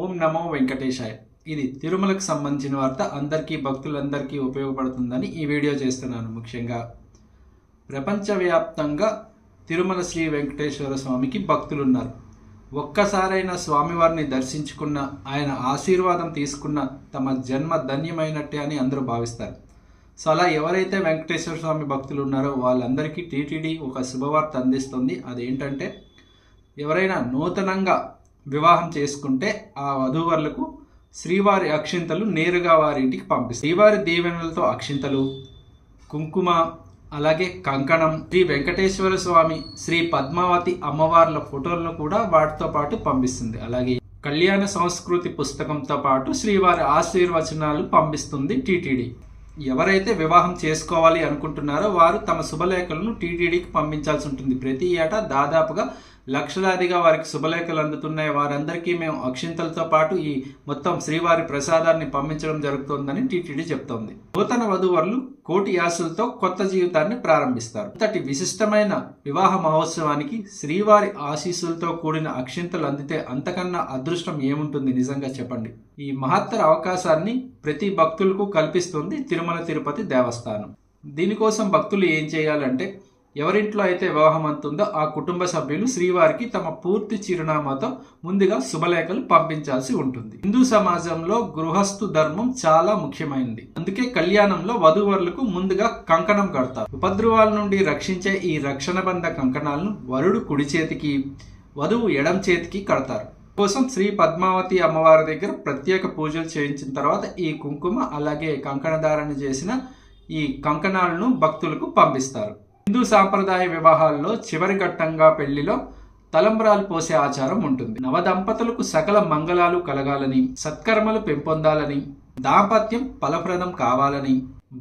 ఓం నమో వెంకటేశాయ. ఇది తిరుమలకు సంబంధించిన వార్త. అందరికీ భక్తులందరికీ ఉపయోగపడుతుందని ఈ వీడియో చేస్తున్నాను ముఖ్యంగా. ప్రపంచవ్యాప్తంగా తిరుమల శ్రీ వెంకటేశ్వర స్వామికి భక్తులున్నారు. ఒక్కసారైనా స్వామివారిని దర్శించుకున్న ఆయన ఆశీర్వాదం తీసుకున్న తమ జన్మ ధన్యమైనట్టే అని అందరూ భావిస్తారు. సో అలా ఎవరైతే వెంకటేశ్వర స్వామి భక్తులు ఉన్నారో వాళ్ళందరికీ టీటీడీ ఒక శుభవార్త అందిస్తుంది. అదేంటంటే ఎవరైనా నూతనంగా వివాహం చేసుకుంటే ఆ వధూవరులకు శ్రీవారి అక్షింతలు నేరుగా వారి ఇంటికి పంపిస్తారు. శ్రీవారి దీవెనలతో అక్షింతలు కుంకుమ అలాగే కంకణం శ్రీ వెంకటేశ్వర స్వామి శ్రీ పద్మావతి అమ్మవార్ల ఫోటోలను కూడా వాటితో పాటు పంపిస్తుంది. అలాగే కళ్యాణ సంస్కృతి పుస్తకంతో పాటు శ్రీవారి ఆశీర్వచనాలు పంపిస్తుంది టీటీడీ. ఎవరైతే వివాహం చేసుకోవాలి అనుకుంటున్నారో వారు తమ శుభలేఖలను టీటీడీకి పంపించాల్సి ఉంటుంది. ప్రతి ఏటా దాదాపుగా లక్షలాదిగా వారికి శుభలేఖలు అందుతున్నాయి. వారందరికీ మేము అక్షింతలతో పాటు ఈ మొత్తం శ్రీవారి ప్రసాదాన్ని పంపించడం జరుగుతోందని టీటీడీ చెప్తోంది. నూతన వధువరులు కోటి ఆశలతో కొత్త జీవితాన్ని ప్రారంభిస్తారు. ఇంతటి విశిష్టమైన వివాహ మహోత్సవానికి శ్రీవారి ఆశీస్సులతో కూడిన అక్షింతలు అందితే అంతకన్నా అదృష్టం ఏముంటుంది నిజంగా చెప్పండి. ఈ మహత్తర అవకాశాన్ని ప్రతి భక్తులకు కల్పిస్తుంది తిరుమల తిరుపతి దేవస్థానం. దీనికోసం భక్తులు ఏం చేయాలంటే ఎవరింట్లో అయితే వివాహం అంతుందో ఆ కుటుంబ సభ్యులు శ్రీవారికి తమ పూర్తి చిరునామాతో ముందుగా శుభలేఖలు పంపించాల్సి ఉంటుంది. హిందూ సమాజంలో గృహస్థు ధర్మం చాలా ముఖ్యమైనది. అందుకే కళ్యాణంలో వధువరులకు ముందుగా కంకణం కడతారు. ఉపద్రవాల నుండి రక్షించే ఈ రక్షణబంధ కంకణాలను వరుడు కుడి చేతికి వధువు ఎడం చేతికి కడతారు. కోసం శ్రీ పద్మావతి అమ్మవారి దగ్గర ప్రత్యేక పూజలు చేయించిన తర్వాత ఈ కుంకుమ అలాగే కంకణధారణ చేసిన ఈ కంకణాలను భక్తులకు పంపిస్తారు. హిందూ సాంప్రదాయ వివాహాల్లో చివరి ఘట్టంగా పెళ్ళిలో తలంబ్రాలు పోసే ఆచారం ఉంటుంది. నవదంపతులకు సకల మంగళాలు కలగాలని సత్కర్మలు పెంపొందాలని దాంపత్యం ఫలప్రదం కావాలని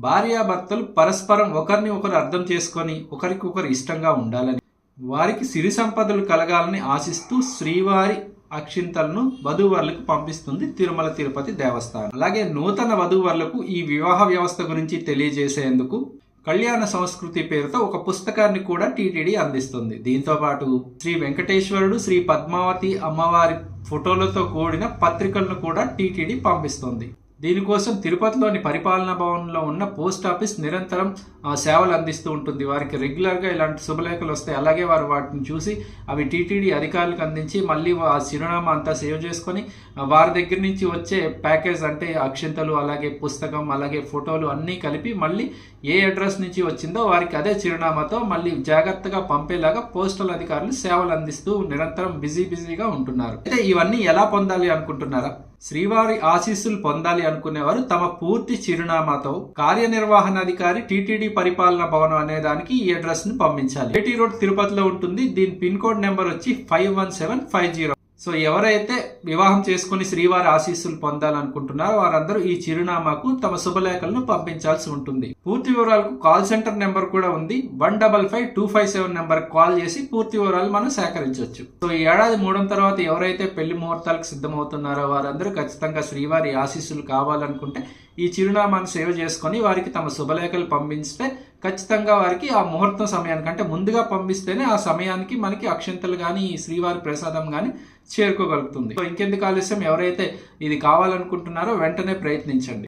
భార్యాభర్తలు పరస్పరం ఒకరిని ఒకరు అర్థం చేసుకొని ఒకరికొకరు ఇష్టంగా ఉండాలని వారికి సిరి సంపదలు కలగాలని ఆశిస్తూ శ్రీవారి అక్షింతలను వధూవరులకు పంపిస్తుంది తిరుమల తిరుపతి దేవస్థానం. అలాగే నూతన వధూవరులకు ఈ వివాహ వ్యవస్థ గురించి తెలియజేసేందుకు కళ్యాణ సంస్కృతి పేరుతో ఒక పుస్తకాన్ని కూడా టీటీడీ అందిస్తుంది. దీంతో పాటు శ్రీ వెంకటేశ్వరుడు శ్రీ పద్మావతి అమ్మవారి ఫోటోలతో కూడిన పత్రికలను కూడా టీటీడీ పంపిస్తుంది. దీనికోసం తిరుపతిలోని పరిపాలనా భవన్లో ఉన్న పోస్ట్ ఆఫీస్ నిరంతరం సేవలు అందిస్తూ ఉంటుంది. వారికి రెగ్యులర్గా ఇలాంటి శుభలేఖలు వస్తాయి. అలాగే వారు వాటిని చూసి అవి టీటీడీ అధికారులకు అందించి మళ్ళీ ఆ చిరునామా అంతా సేవ్ చేసుకొని వారి దగ్గర నుంచి వచ్చే ప్యాకేజ్ అంటే అక్షింతలు అలాగే పుస్తకం అలాగే ఫోటోలు అన్నీ కలిపి మళ్ళీ ఏ అడ్రస్ నుంచి వచ్చిందో వారికి అదే చిరునామాతో మళ్ళీ జాగ్రత్తగా పంపేలాగా పోస్టల్ అధికారులు సేవలు అందిస్తూ నిరంతరం బిజీ బిజీగా ఉంటున్నారు. అయితే ఇవన్నీ ఎలా పొందాలి అనుకుంటున్నారా? శ్రీవారి ఆశీస్సులు పొందాలి అనుకునేవారు తమ పూర్తి చిరునామాతో కార్యనిర్వహణాధికారి టీటీడీ పరిపాలన భవనం అనే దానికి ఈ అడ్రస్ని పంపించాలి. ఏటీ రోడ్ తిరుపతిలో ఉంటుంది. దీని పిన్ కోడ్ నెంబర్ వచ్చి five one seven five zero. So ఎవరైతే వివాహం చేసుకుని శ్రీవారి ఆశీస్సులు పొందాలనుకుంటున్నారో వారందరూ ఈ చిరునామాకు తమ శుభలేఖలను పంపించాల్సి ఉంటుంది. పూర్తి వివరాలకు కాల్ సెంటర్ నెంబర్ కూడా ఉంది. One double five two five seven number call చేసి పూర్తి వివరాలు మనం సేకరించవచ్చు. సో ఈ ఏడాది మూడం తర్వాత ఎవరైతే పెళ్ళి ముహూర్తాలకు సిద్ధమవుతున్నారో వారందరూ ఖచ్చితంగా శ్రీవారి ఆశీస్సులు కావాలనుకుంటే ఈ చిరునామాను సేవ్ చేసుకొని వారికి తమ శుభలేఖలు పంపిస్తే ఖచ్చితంగా వారికి ఆ ముహూర్తం సమయానికంటే ముందుగా పంపిస్తేనే ఆ సమయానికి మనకి అక్షంతలు కానీ శ్రీవారి ప్రసాదం కానీ చేరుకోగలుగుతుంది. సో ఇంకెందుకు ఆలస్యం? ఎవరైతే ఇది కావాలనుకుంటున్నారో వెంటనే ప్రయత్నించండి.